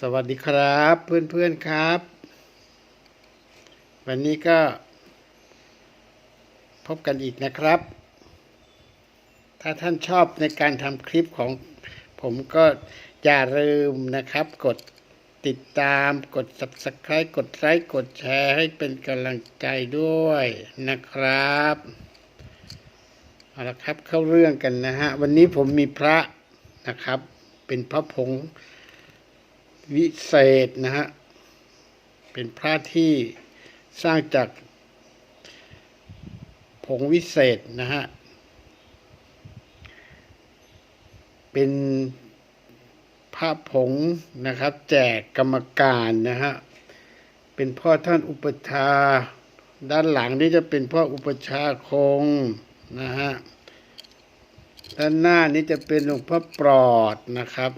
สวัสดีครับเพื่อนๆครับ วันนี้ก็ พบกันอีกนะครับ ถ้าท่านชอบในการทำคลิปของผมก็อย่าลืมนะครับ กดติดตามกด subscribe กดไลค์กดแชร์ให้เป็นกำลังใจด้วยนะครับเอาละครับเข้าเรื่องกันนะฮะ วันนี้ผมมีพระนะครับ เป็นพระผง วิเศษนะฮะ เป็นพระที่สร้างจากผงวิเศษนะฮะ เป็นพระผงนะครับ แจกกรรมการนะฮะ เป็นพ่อท่านอุปชา ด้านหลังนี่จะเป็นพ่ออุปชาคงนะฮะ ด้านหน้านี้จะเป็นหลวงพ่อปลอดนะครับ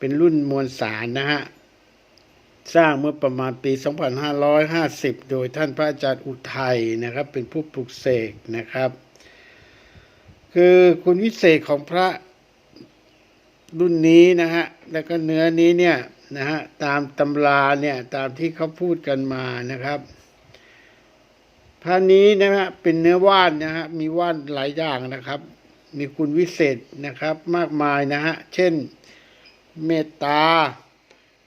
เป็นรุ่นมวลสารนะฮะ สร้างเมื่อประมาณปี 2550 โดยท่านพระอาจารย์อุทัยนะครับ เป็นผู้ปลุกเสกนะครับ คือคุณวิเศษของพระรุ่นนี้นะฮะ แล้วก็เนื้อนี้เนี่ยนะฮะ ตามตำราเนี่ย ตามที่เขาพูดกันมานะครับพระนี้นะฮะเป็นเนื้อว่านนะฮะมีว่านหลายอย่างนะครับ มีคุณวิเศษนะครับมากมายนะฮะเช่น เมตตา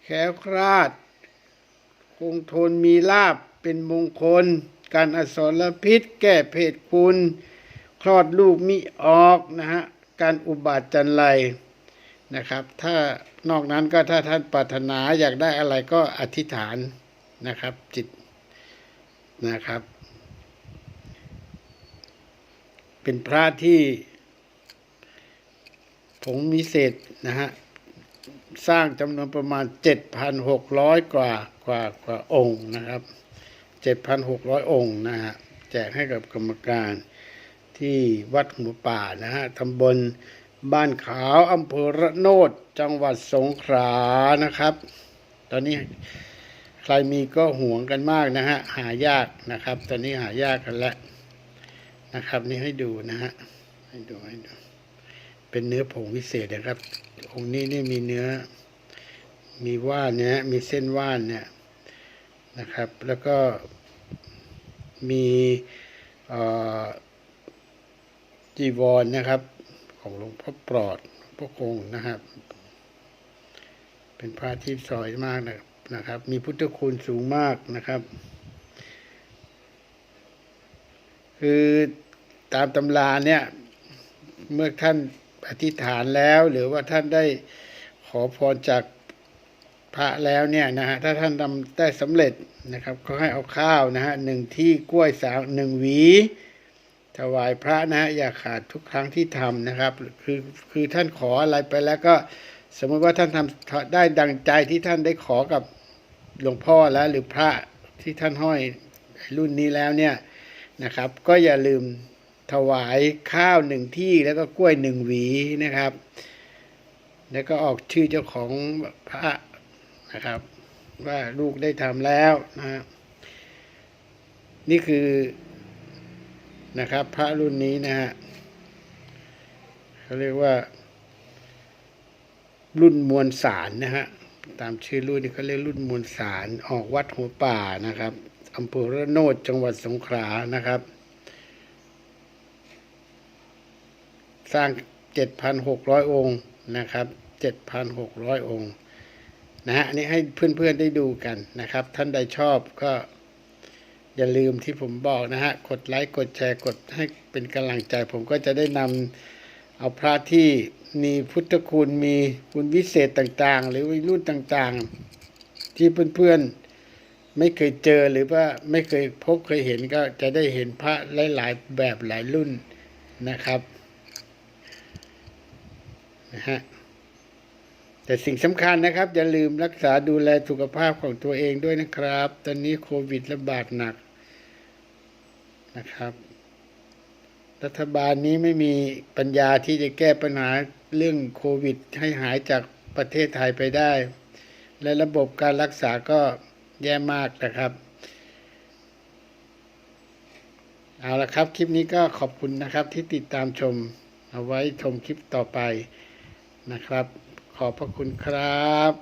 แคล้วคลาด คงทนมีลาบเป็นมงคล การอสรพิษ แก้เพศคุณ คลอดลูกมิออกนะฮะ การอุบาทจันไรนะครับ ถ้านอกนั้นก็ถ้าท่านปรารถนาอยากได้อะไรก็อธิษฐานนะครับจิตนะครับ เป็นพระที่ผงมิเศษนะฮะ สร้างจำนวนประมาณ 7,600 กว่ากว่ากว่าองค์นะครับ 7,600 องค์นะฮะแจกให้กับกรรมการที่วัดหัวป่านะฮะตำบลบ้านขาวอำเภอระโนดจังหวัดสงขลานะครับ ตอนนี้ใครมีก็ห่วงกันมากนะฮะหายากนะครับ ตอนนี้หายากกันแล้วนะครับ นี่ให้ดูนะฮะให้ดูให้ดู เป็นเนื้อผงวิเศษนะครับ องค์นี้นี่มีเนื้อ มีว่านเนี่ยมีเส้นว่านเนี่ยนะครับ แล้วก็มีจีวรนะครับ ของหลวงพ่อปลอดหลวงพ่อคงนะครับ เป็นพระที่สวยมากนะครับ มีพุทธคุณสูงมากนะครับ คือตามตำราเนี่ย เมื่อท่าน อธิษฐานแล้ว หรือว่าท่านได้ขอพรจากพระแล้วเนี่ยนะฮะถ้าท่านทำได้สำเร็จนะครับก็ให้เอาข้าวนะฮะหนึ่งที่กล้วยสามหนึ่งหวี ถวายพระนะฮะอย่าขาดทุกครั้งที่ทำนะครับคือคือท่านขออะไรไปแล้วก็สมมติว่าท่านทำได้ดังใจที่ท่านได้ขอกับหลวงพ่อแล้วหรือพระที่ท่านห้อยรุ่นนี้แล้วเนี่ยนะครับ ก็อย่าลืม ถวายข้าวหนึ่งที่แล้วก็กล้วยหนึ่งหวีนะครับ แล้วก็ออกชื่อเจ้าของพระนะครับ ว่าลูกได้ทำแล้วนะฮะนี่คือนะครับ พระรุ่นนี้นะฮะเขาเรียกว่า รุ่นมวลสารนะฮะตามชื่อรุ่นนี้เขาเรียกรุ่นมวลสารออกวัดหัวป่านะครับอำเภอระโนดจังหวัดสงขลานะครับ สร้าง 7,600 องค์นะครับ 7,600 องค์นะฮะอันนี้ให้เพื่อนๆได้ดูกันนะครับ ท่านใดชอบก็อย่าลืมที่ผมบอกนะฮะ กดไลค์ กดแชร์ กดให้เป็นกำลังใจ ผมก็จะได้นำเอาพระที่มีพุทธคุณมีคุณวิเศษต่างๆ หรือวิรุ่นต่างๆ ที่เพื่อนๆไม่เคยเจอหรือว่าไม่เคยพบเคยเห็นก็จะได้เห็นพระหลายๆแบบหลายรุ่นนะครับ นะฮะแต่สิ่งสำคัญนะครับ อย่าลืมรักษาดูแลสุขภาพของตัวเองด้วยนะครับ ตอนนี้โควิดระบาดหนักนะครับ รัฐบาลนี้ไม่มีปัญญาที่จะแก้ปัญหาเรื่องโควิดให้หายจากประเทศไทยไปได้ และระบบการรักษาก็แย่มากนะครับ เอาละครับ คลิปนี้ก็ขอบคุณนะครับที่ติดตามชม เอาไว้ชมคลิปต่อไป นะครับ ขอบพระคุณครับ